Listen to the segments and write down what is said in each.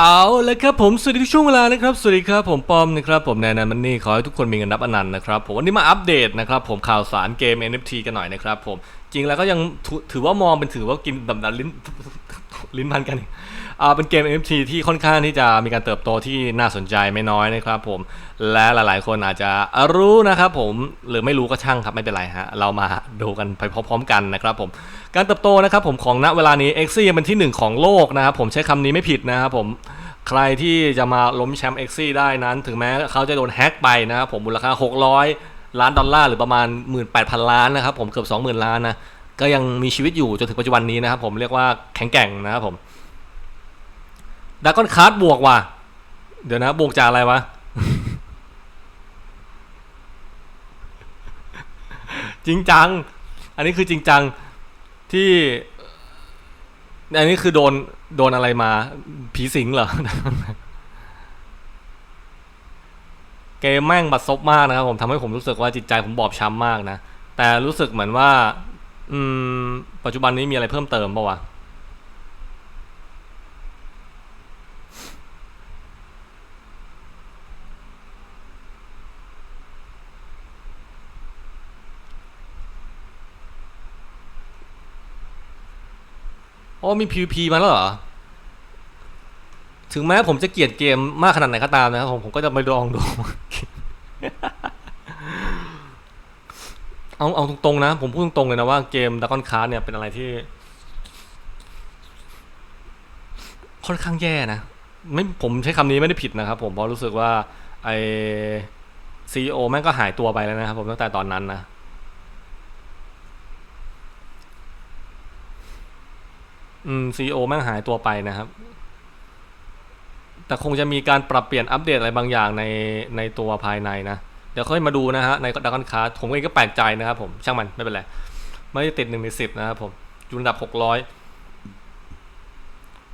เอาละครับผมสวัสดีทุกช่วงเวลานะครับสวัสดีครับผมปอมนะครับผมแนนนันมันนี่ขอให้ทุกคนมีเงินนับอนันต์นะครับผมวันนี้มาอัปเดตนะครับผมข่าวสารเกม NFT กันหน่อยนะครับผมจริงแล้วก็ยังถือว่ามองเป็นถือว่ากินดำดันลิ้นลิ้นพันกัน เป็นเกม NFT ที่ค่อนข้างที่จะมีการเติบโตที่น่าสนใจไม่น้อยนะครับผม และหลายๆ คนอาจจะรู้นะครับผม หรือไม่รู้ก็ช่างครับไม่เป็นไรฮะ เรามาดูกันไปพร้อมๆกันนะครับผม การเติบโตนะครับผมของณเวลานี้ x ยังเป็นที่หนึ่งของโลกนะครับผมใช้คำนี้ไม่ผิดนะครับผมใครที่จะมาล้มแชมป์เอ็กซี่ได้นั้น ถึงแม้เขาจะโดนแฮ็กไปนะครับผมมูลค่า 600 ล้านดอลลาร์หรือประมาณ 18,000 ล้านนะครับผมเกือบ 20,000 ล้านนะก็ยังมีชีวิตอยู่จนถึงปัจจุบันนี้นะครับผมเรียกว่าแข็งแกร่งนะครับผม ดากอนคาร์ดบวกว่ะ เดี๋ยวนะ บวกจากอะไรวะ จริงจัง อันนี้คือจริงจังที่ อันนี้คือโดน โดนอะไรมา ผีสิงเหรอ เกมแม่งบัดซบมากนะครับผมทำให้ผมรู้สึกว่าจิตใจผมบอบช้ำมากนะ แต่รู้สึกเหมือนว่า อืม ปัจจุบันนี้มีอะไรเพิ่มเติมปะวะ โอ้มี PVP มาแล้วเหรอ ถึงแม้ผมจะเกลียดเกมมากขนาดไหนก็ตามนะครับผมผมก็จะไปลองดู เอาเอาตรงๆนะ ผมพูดตรงๆเลยนะว่าเกมดัก o n นคาร์เนี่ยเป็นอะไรที่ ค่อนข้างแย่นะไม่ผมใช้คำนี้ไม่ได้ผิดนะครับผมเพราะรู้สึกว่าไอซีโอแม่งก็หายตัวไปแล้วนะครับผมตั้งแต่ตอนนั้นนะ อืมซีโอแม่งหายตัวไปนะครับ แต่คงจะมีการปรับเปลี่ยนอัปเดตอะไรบางอย่างในในตัวภายในนะ เดี๋ยวค่อยมาดูนะฮะ ในดักอนคาร์ผมเองก็แปลกใจนะครับผม ช่างมันไม่เป็นไร ไม่ได้ติดหนึ่งในสิบนะครับผมอยู่อันดับหกร้อย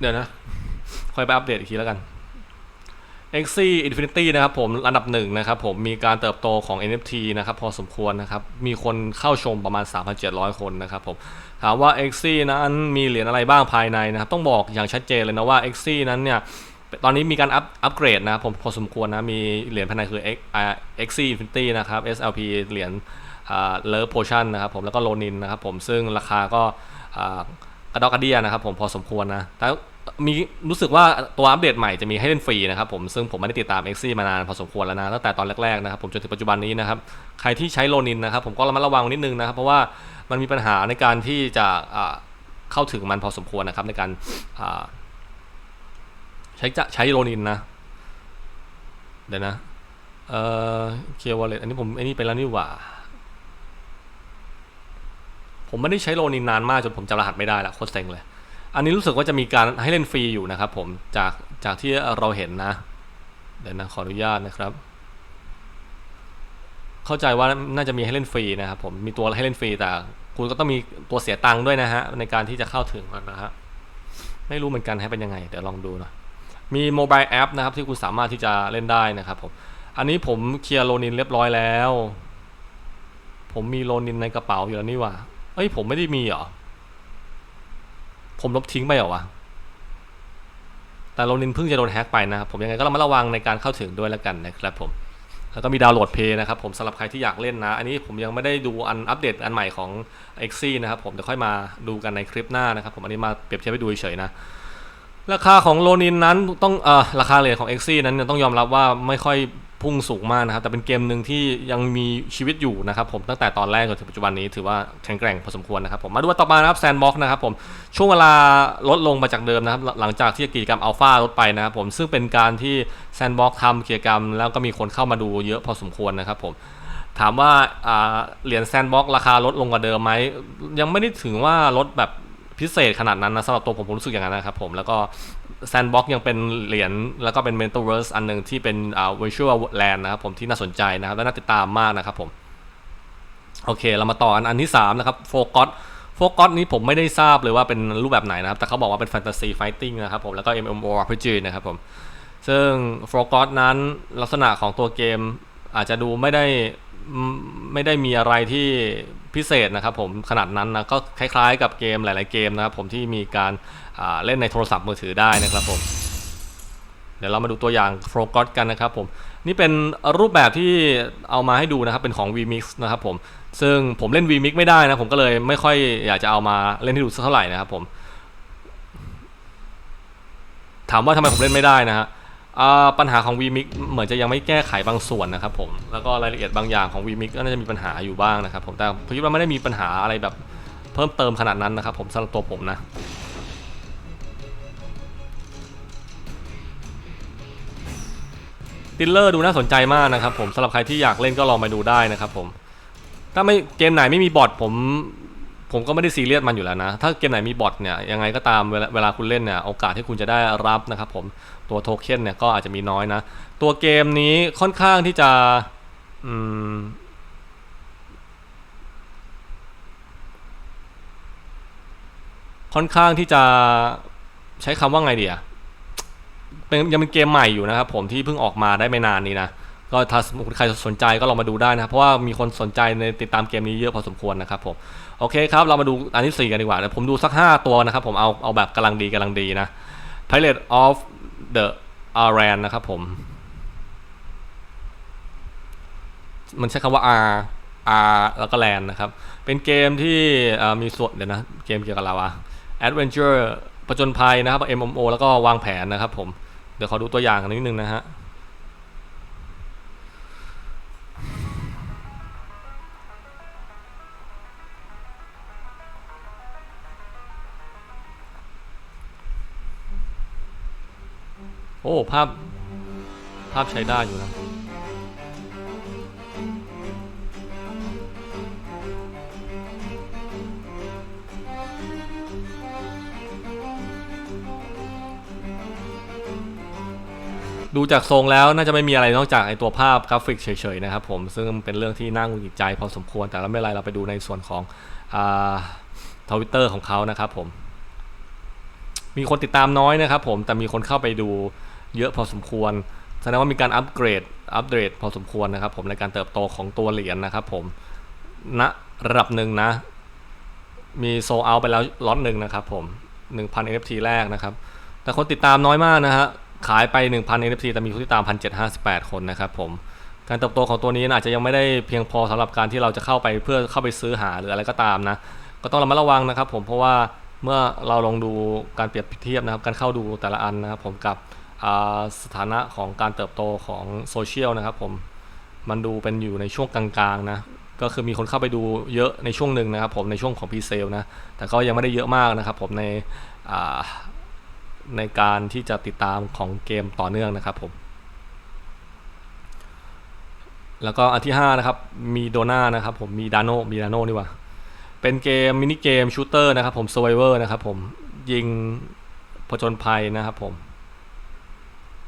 เดี๋ยวนะ ค่อยไปอัปเดตอีกทีแล้วกัน x c Infinity นะครับผมอันดับหนึ่งนะครับผมมีการเติบโตของ NFT นะครับพอสมควรนะครับมีคนเข้าชมประมาณ 3,700 คนนะครับผมถามว่า x c นั้นมีเหรียญอะไรบ้างภายในนะครับต้องบอกอย่างชัดเจนเลยนะว่า x c นั้นเนี่ยตอนนี้มีการอัพอัปเกรดนะครับผมพอสมควรนะมีเหรียญภายในคือ X อ่า XC Infinity นะครับ SLP เหรียญอ่า Love Potion นะครับผมแล้วก็โลนินนะครับผมซึ่งราคาก็กระดอกกระเดียนะครับผมพอสมควรนะแต่ มีรู้สึกว่าตัวอัปเดตใหม่จะมีให้เล่นฟรีนะครับผมซึ่งผมไม่ได้ติดตาม XC มานานพอสมควรแล้วนะตั้งแต่ตอนแรกๆนะครับผมจนถึงปัจจุบันนี้นะครับใครที่ใช้โลนินนะครับผมก็ระมัดระวังนิดนึงนะครับเพราะว่ามันมีปัญหาในการที่จะเข้าถึงมันพอสมควรนะครับในการใช้จะใช้โรนินนะเดี๋ยวนะเอ่อเคียววอลเล็ตอันนี้ผมไอันนี้ไปแล้วนี่หว่าผมไม่ได้ใช้โรนินนานมากจนผมจำรหัสไม่ได้ละโคตรเซ็งเลย อันนี้รู้สึกว่าจะมีการให้เล่นฟรีอยู่นะครับผมจากจากที่เราเห็นนะ เดี๋ยวนะขออนุญาตนะครับ เข้าใจว่าน่าจะมีให้เล่นฟรีนะครับผมมีตัวให้เล่นฟรีแต่คุณก็ต้องมีตัวเสียตังค์ด้วยนะฮะในการที่จะเข้าถึงมันนะฮะไม่รู้เหมือนกันให้เป็นยังไงเดี๋ยวลองดูหน่อยมีโมบายแอปนะครับที่คุณสามารถที่จะเล่นได้นะครับผมอันนี้ผมเคลียร์โลนินเรียบร้อยแล้ว ผมมีโลนินในกระเป๋าอยู่แล้วนี่ว่าเอ้ยผมไม่ได้มีเหรอ ผมลบทิ้งไปเหรอวะ แต่โลนินเพิ่งจะโดนแฮ็กไปนะครับ ผมยังไงก็ระมัดระวังในการเข้าถึงด้วยแล้วกันนะครับผม แล้วก็มีดาวน์โหลดเพย์นะครับผมสำหรับใครที่อยากเล่นนะ อันนี้ผมยังไม่ได้ดูอันอัปเดตอันใหม่ของ x อนะครับผมเดี๋ยวค่อยมาดูกันในคลิปหน้านะครับ ผมอันนี้มาเปรียบเทียบให้ดูเฉยๆนะราคาของโลนินนั้นต้องเอ่อราคาเหรียญของ x อนั้นต้องยอมรับว่าไม่ค่อย พุ่งสูงมากนะครับ แต่เป็นเกมหนึ่งที่ยังมีชีวิตอยู่นะครับผมตั้งแต่ตอนแรกจนถึงปัจจุบันนี้ถือว่าแข็งแกร่งพอสมควรนะครับผมมาดูต่อมานะครับแซนบ็อกนะครับผมช่วงเวลาลดลงมาจากเดิมนะครับ หลังจากที่กิจกรรมอัลฟาลดไปนะครับผมซึ่งเป็นการที่แซนบ็อกทำกิจกรรม แล้วก็มีคนเข้ามาดูเยอะพอสมควรนะครับผมถามว่าอ่าเหรียญแซนบ็อกราคาลดลงกว่าเดิมไหมยังไม่ได้ถึงว่าลดแบบพิเศษขนาดนั้นนะสำหรับตัวผมผมรู้สึกอย่างนั้นนะครับผมแล้วก็ แซนบ็อกยังเป็นเหรียญแล้วก็เป็น Metaverse อันหนึ่งที่เป็นอ่า Virtual Land นะครับผมที่น่าสนใจนะครับและน่าติดตามมากนะครับผม โอเค เรามาต่ออันอันที่ 3 นะครับโฟกัสโฟกัสนี้ผมไม่ได้ทราบเลยว่าเป็นรูปแบบไหนนะครับ แต่เขาบอกว่าเป็นแฟนตาซีไฟติ้งนะครับผมแล้วก็ MMORPG นะครับผมซึ่งโฟกัสนั้นลักษณะของตัวเกมอาจจะดูไม่ได้ไม่ได้มีอะไรที่พิเศษนะครับผมขนาดนั้นนะก็คล้ายๆ กับเกมหลาย ๆ เกมนะครับผมที่มีการ เล่นในโทรศัพท์มือถือได้นะครับผม เดี๋ยวเรามาดูตัวอย่างโฟกัสกันนะครับผมนี่เป็นรูปแบบที่เอามาให้ดูนะครับเป็นของ VMix นะครับผมซึ่งผมเล่น VMix ไม่ได้นะผมก็เลยไม่ค่อยอยากจะเอามาเล่นให้ดูสักเท่าไหร่นะครับผมถามว่าทำไมผมเล่นไม่ได้นะฮะปัญหาของ VMix เหมือนจะยังไม่แก้ไขบางส่วนนะครับผมแล้วก็รายละเอียดบางอย่างของ VMix ก็น่าจะมีปัญหาอยู่บ้างนะครับผมแต่ผมคิดว่าไม่ได้มีปัญหาอะไรแบบเพิ่มเติมขนาดนั้นนะครับผมสำหรับตัวผมนะ ติลเลอร์ดูน่าสนใจมากนะครับผมสำหรับใครที่อยากเล่นก็ลองไปดูได้นะครับผมถ้าไม่เกมไหนไม่มีบอทผม ผมก็ไม่ได้ซีเรียสมันอยู่แล้วนะ ถ้าเกมไหนมีบอทเนี่ยยังไงก็ตามเวลาเวลาคุณเล่นเนี่ยโอกาสที่คุณจะได้รับนะครับผมตัวโทเค็นเนี่ยก็อาจจะมีน้อยนะ ตัวเกมนี้ค่อนข้างที่จะอืมค่อนข้างที่จะใช้คำว่าไงดีอะ เป็นยังเป็นเกมใหม่อยู่นะครับผมที่เพิ่งออกมาได้ไม่นานนี้นะก็ถ้าใครสนใจก็ลองมาดูได้นะเพราะว่ามีคนสนใจในติดตามเกมนี้เยอะพอสมควรนะครับผมโอเคครับเรามาดูอันที่4กันดีกว่าเดี๋ยวผมดูสัก 5 ตัวนะครับผมเอาเอาแบบกำลังดีกำลังดีนะ Pirate of the Aran นะครับผม มันใช้คำว่า R R แล้วก็ Land นะครับ เป็นเกมที่มีส่วนเดี๋ยวนะ เกมเกี่ยวกับอะไรวะ Adventure ผจญภัยนะครับ MMO แล้วก็วางแผนนะครับผม ดี๋ยวขอดูตัวอย่างกันนิดนึงนะฮะโอ้ ภาพ ภาพใช้ได้อยู่นะ ดูจากทรงแล้วน่าจะไม่มีอะไรนอกจากไอตัวภาพกราฟิกเฉยๆนะครับผมซึ่งเป็นเรื่องที่น่าหงุดหงิดใจพอสมควรแต่เราไม่เป็นไรเราไปดูในส่วนของทวิตเตอร์ของเขานะครับผม มีคนติดตามน้อยนะครับผมแต่มีคนเข้าไปดูเยอะพอสมควรแสดงว่ามีการอัปเกรดอัปเดตพอสมควรนะครับผมในการเติบโตของตัวเหรียญนะครับผมณระดับหนึ่งนะ มีโซเอาไปแล้วล็อตหนึ่งนะครับผม 1,000 NFT แรกนะครับ แต่คนติดตามน้อยมากนะฮะ ขายไป 1,000 NFT แต่มีผู้ติดตาม 1,758 คนนะครับผม การเติบโตของตัวนี้อาจจะยังไม่ได้เพียงพอสำหรับการที่เราจะเข้าไปเพื่อเข้าไปซื้อหาหรืออะไรก็ตามนะ ก็ต้องระมัดระวังนะครับผม เพราะว่าเมื่อเราลองดูการเปรียบเทียบนะครับ การเข้าดูแต่ละอันนะครับผมกับสถานะของการเติบโตของโซเชียลนะครับผม มันดูเป็นอยู่ในช่วงกลางๆนะ ก็คือมีคนเข้าไปดูเยอะในช่วงหนึ่งนะครับผมในช่วงของพรีเซลนะ แต่ก็ยังไม่ได้เยอะมากนะครับผมใน ในการที่จะติดตามของเกมต่อเนื่องนะครับผม แล้วก็อันที่ 5 นะครับ มีโดนานะครับผม มีดานโนมีดานโนนี่ว่า เป็นเกมมินิเกมชูเตอร์นะครับผม Survivor นะครับผม ยิงผจญภัยนะครับผม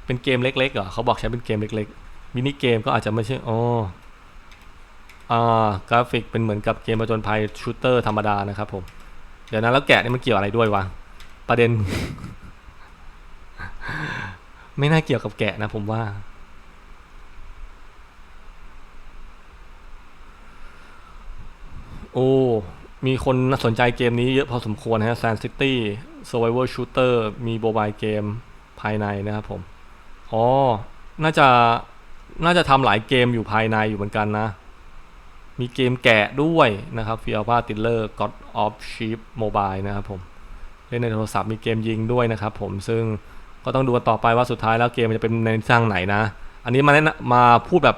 เป็นเกมเล็กๆเหรอเขาบอกใช้เป็นเกมเล็กๆ มินิเกมก็อาจจะไม่ใช่อ๋ออ่ากราฟิกเป็นเหมือนกับเกมผจญภัยชูเตอร์ธรรมดานะครับผม เดี๋ยวนะแล้วแกะนี่มันเกี่ยวอะไรด้วยวะ ประเด็น ไม่น่าเกี่ยวกับแกะนะผมว่า โอ้ มีคนสนใจเกมนี้เยอะพอสมควรนะฮะ Sand City Survivor Shooter มีโมบายเกมภายในนะครับผม อ๋อ น่าจะ น่าจะทำหลายเกมอยู่ภายในอยู่เหมือนกันนะ มีเกมแกะด้วยนะครับ f i a l p a Tiller God of Sheep Mobile นะครับผม เล่นในโทรศัพท์มีเกมยิงด้วยนะครับผมซึ่ง ก็ต้องดูกันต่อไปว่าสุดท้ายแล้วเกมมันจะเป็นในทางไหนนะ อันนี้มาแนะมาพูดแบบ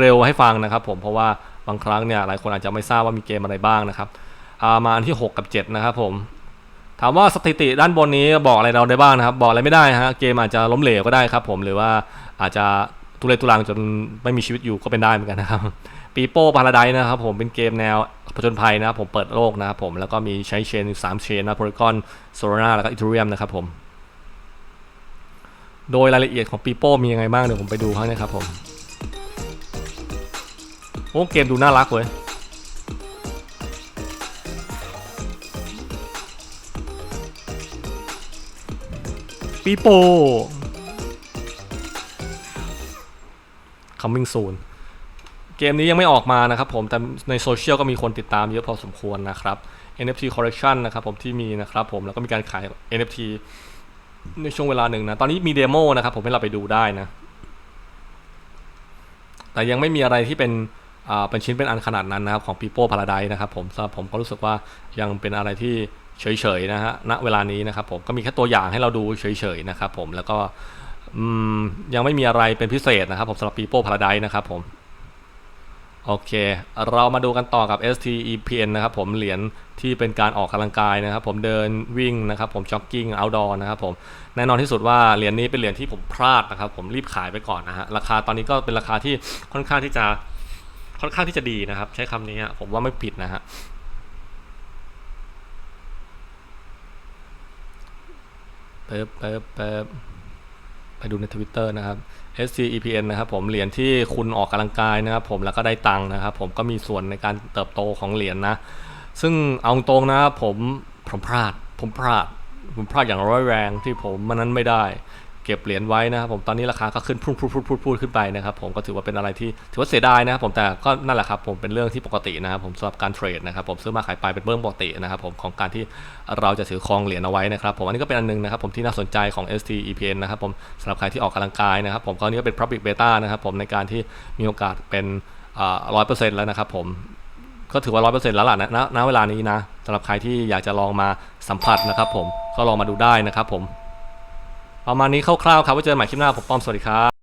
เร็วๆให้ฟังนะครับ ผมเพราะว่าบางครั้งเนี่ยหลายคนอาจจะไม่ทราบว่ามีเกมอะไรบ้างนะครับามาอันที่ 6 กับ 7 นะครับผม ถามว่าสถิติด้านบนนี้บอกอะไรเราได้บ้างนะครับ บอกอะไรไม่ได้ฮะเกมอาจจะล้มเหลวก็ได้ครับ ผมหรือว่าอาจจะทุเรศทุรังจนไม่มีชีวิตอยู่ก็เป็นได้เหมือนกันนะครับปีโป้พาราไดนะครับผมเป็นเกมแนวผจญภัยนะครับผมเปิดโลกนะครับผมแล้วก็มีใช้เชนสามเชนนะโพลีกอนโซลาร่าแล้วก็อีเทเรียมนะครับผม โดยรายละเอียดของปีโป้มียังไงบ้างเดี๋ยวผมไปดูข้างนี้ครับผมโอ้เกมดูน่ารักเว้ยปีโป้ coming soon เกมนี้ยังไม่ออกมานะครับผม แต่ในโซเชียลก็มีคนติดตามเยอะพอสมควรนะครับ NFT collection นะครับผมที่มีนะครับผม แล้วก็มีการขาย NFT ในช่วงเวลาหนึ่งนะ ตอนนี้มีเดโมนะครับ ผมให้เราไปดูได้นะ แต่ยังไม่มีอะไรที่เป็นอ่าเป็นชิ้นเป็นอันขนาดนั้นนะครับ ของ People Paradise นะครับผมสำหรับผมก็รู้สึกว่ายังเป็นอะไรที่เฉยๆนะฮะณเวลานี้นะครับผมก็มีแค่ตัวอย่างให้เราดูเฉยๆนะครับผมแล้วก็ยังไม่มีอะไรเป็นพิเศษนะครับผมสำหรับ People Paradise นะครับผม โอเค เรามาดูกันต่อกับ STEPN นะครับผมเหรียญที่เป็นการออกกำลังกายนะครับ ผมเดินวิ่งนะครับ ผมจ็อกกิ้ง outdoor นะครับผมแน่นอนที่สุดว่าเหรียญนี้เป็นเหรียญที่ผมพลาดนะครับ ผมรีบขายไปก่อนนะฮะราคาตอนนี้ก็เป็นราคาที่ค่อนข้างที่จะค่อนข้างที่จะดีนะครับ ใช้คำนี้ฮะผมว่าไม่ผิดนะฮะเปิบเปิบเปิบไปดูใน Twitter นะครับ SCEPN นะครับผมเหรียญที่คุณออกกำลังกายนะครับผมแล้วก็ได้ตังค์นะครับผมก็มีส่วนในการเติบโตของเหรียญนะ ซึ่งเอาตรงนะครับผมผมพลาดผมพลาดผมพลาดอย่างร้อยแรงที่ผมมันนั้นไม่ได้ เก็บเหรียญไว้นะครับผมตอนนี้ราคาก็ขึ้นพุ่งพุ่งพุ่งพุ่งพุ่งขึ้นไปนะครับผมก็ถือว่าเป็นอะไรที่ถือว่าเสียดายนะครับผมแต่ก็นั่นแหละครับผมเป็นเรื่องที่ปกตินะครับผมสำหรับการเทรดนะครับผมซื้อมาขายไปเป็นเรื่องปกตินะครับผมของการที่เราจะถือครองเหรียญเอาไว้นะครับผมอันนี้ก็เป็นอันหนึงนะครับผมที่น่าสนใจของ STEPN นะครับผมสำหรับใครที่ออกกำลังกายนะครับผมก็นี้ก็เป็น public beta นะครับผมในการที่มีโอกาสเป็นร้อยเปอร์เซ็นต์แล้วนะครับผมก็ถือว่าร้อยเปอร์เซ็นต์แล้วล่ะณณณเวลานี้นะสำหรับใครที่อยากจะลองมาสัมผัสนะครับผมก็ลองมาดูได้นะครับผม ประมาณนี้คร่าวๆครับไว้เจอกันใหม่คลิปหน้าผมป้อมสวัสดีครับ